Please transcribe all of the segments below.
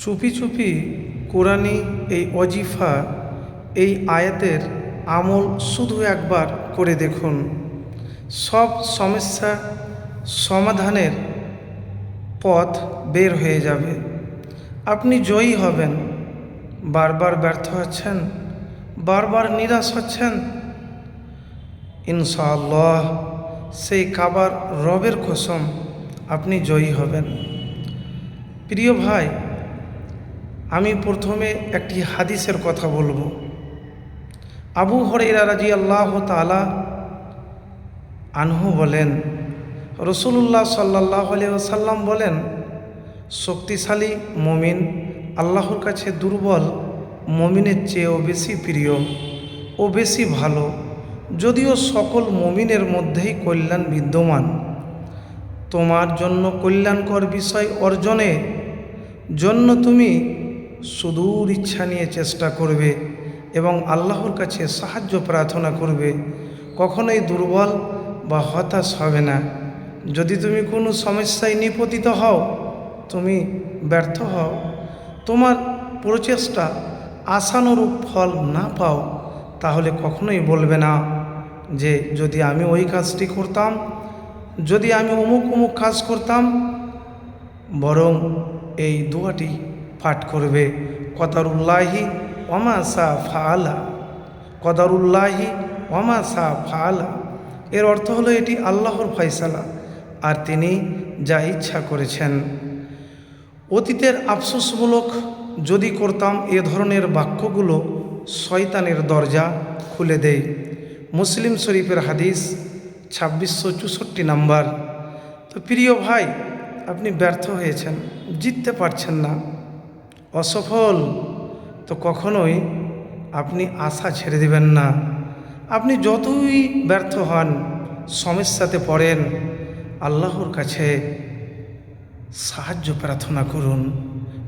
চুপি চুপি কোরআনি এই অজিফা, এই আয়াতের আমল শুধু একবার করে দেখুন। সব সমস্যা সমাধানের পথ বের হয়ে যাবে। আপনি জয়ী হবেন। বারবার ব্যর্থ হচ্ছেন, বারবার নিরাশ হচ্ছেন। ইনশাআল্লাহ, সেই কাবার রবের কসম আপনি জয়ী হবেন। প্রিয় ভাই আমি প্রথমে একটি হাদিসের কথা বলব। আবু হরেরা রাজি আল্লাহ তালা আনহু বলেন রসুল্লাহ সাল্লাহ সাল্লাম বলেন, শক্তিশালী মমিন আল্লাহর কাছে দুর্বল, মমিনের চেয়েও বেশি প্রিয় ও বেশি ভালো, যদিও সকল মমিনের মধ্যেই কল্যাণ বিদ্যমান। তোমার জন্য কল্যাণকর বিষয় অর্জনে জন্য তুমি সুদূর ইচ্ছা নিয়ে চেষ্টা করবে এবং আল্লাহর কাছে সাহায্য প্রার্থনা করবে, কখনোই দুর্বল বা হতাশ হবে না। যদি তুমি কোনো সমস্যায় নিপতিত হও, তুমি ব্যর্থ হও, তোমার প্রচেষ্টা আশানুরূপ ফল না পাও, তাহলে কখনোই বলবে না যে, যদি আমি ওই কাজটি করতাম, যদি আমি অমুক অমুক কাজ করতাম, বরং এই দোয়াটি পাঠ করবে। কদারুল্লাহি ওমাসা ফালা কদারুল্লাহি ওমাসা ফালা এর অর্থ হলো এটি আল্লাহর ফয়সালা, আর তিনি যা ইচ্ছা করেছেন। অতীতের আফসোসমূলক যদি করতাম এ ধরনের বাক্যগুলো শয়তানের দরজা খুলে দেয়। মুসলিম শরীফের হাদিস ছাব্বিশশো চৌষট্টি নাম্বার। তো প্রিয় ভাই, আপনি ব্যর্থ হয়েছেন, জিততে পারছেন না। অসফল। তো কখনোই আপনি আশা ছেড়ে দেবেন না। আপনি যতই ব্যর্থ হন সমস্যাতে পড়েন, আল্লাহর কাছে সাহায্য, প্রার্থনা করুন।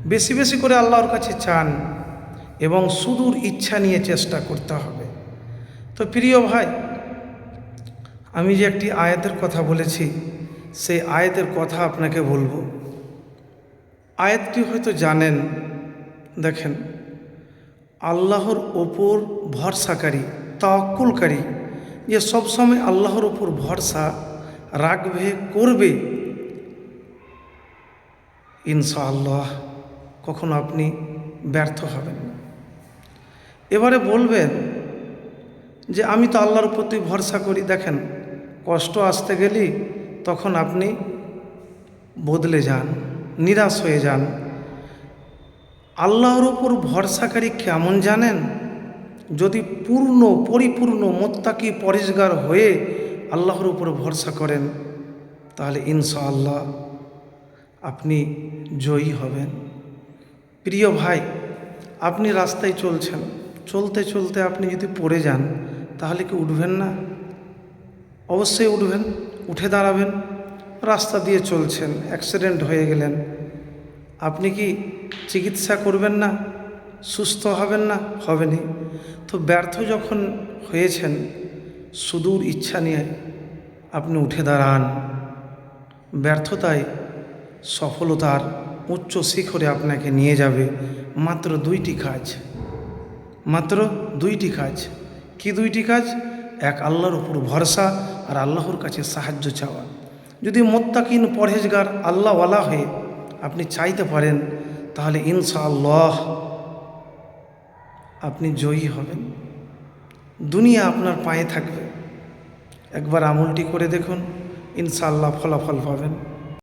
বেশি বেশি করে আল্লাহর কাছে চান এবং সুদূর ইচ্ছা নিয়ে চেষ্টা করতে হবে। তো প্রিয় ভাই, আমি যে একটি আয়াতের কথা বলেছি, সেই আয়াতের কথা আপনাকে বলব। আয়াতটি হয়তো জানেন দেখেন, আল্লাহর ওপর ভরসাকারী, তাওয়াক্কুলকারী, যে সবসময় আল্লাহর ওপর ভরসা রাখবে, করবে ইনশা আল্লাহ কখনো আপনি ব্যর্থ হবেন এবারে বলবেন যে, আমি তো আল্লাহর প্রতি ভরসা করি। দেখেন, কষ্ট আসতে গেলেই তখন আপনি বদলে যান, নিরাশ হয়ে যান। আল্লাহর উপর ভরসাকারী কেমন জানেন? যদি পূর্ণ, পরিপূর্ণ মোত্তাকি পরিষ্কার হয়ে আল্লাহর উপর ভরসা করেন, তাহলে ইনশাআল্লাহ আপনি জয়ী হবেন। প্রিয় ভাই, আপনি রাস্তায় চলছেন। চলতে চলতে আপনি যদি পড়ে যান, তাহলে কি উঠবেন না? অবশ্যই উঠবেন, উঠে দাঁড়াবেন। রাস্তা দিয়ে চলছেন, অ্যাক্সিডেন্ট হয়ে গেলেন। আপনি কি চিকিৎসা করবেন না? সুস্থ হবেন না? হবেনি তো ব্যর্থ যখন হয়েছেন, সুদূর ইচ্ছা নিয়ে আপনি উঠে দাঁড়ান। ব্যর্থতায় সফলতার উচ্চ শিখরে আপনাকে নিয়ে যাবে মাত্র দুইটি কাজ। মাত্র দুইটি কাজ। কি দুইটি কাজ? এক, আল্লাহর উপর ভরসা আর আল্লাহর কাছে সাহায্য চাওয়া। যদি মোত্তাকিন পরহেজগার আল্লাহওয়ালা হয়ে আপনি চাইতে পারেন, তাহলে ইনশাআল্লাহ আপনি জয়ী হবেন। দুনিয়া আপনার পায়ে থাকবে। একবার আমলটি করে দেখুন, ইনশাআল্লাহ ফলাফল পাবেন।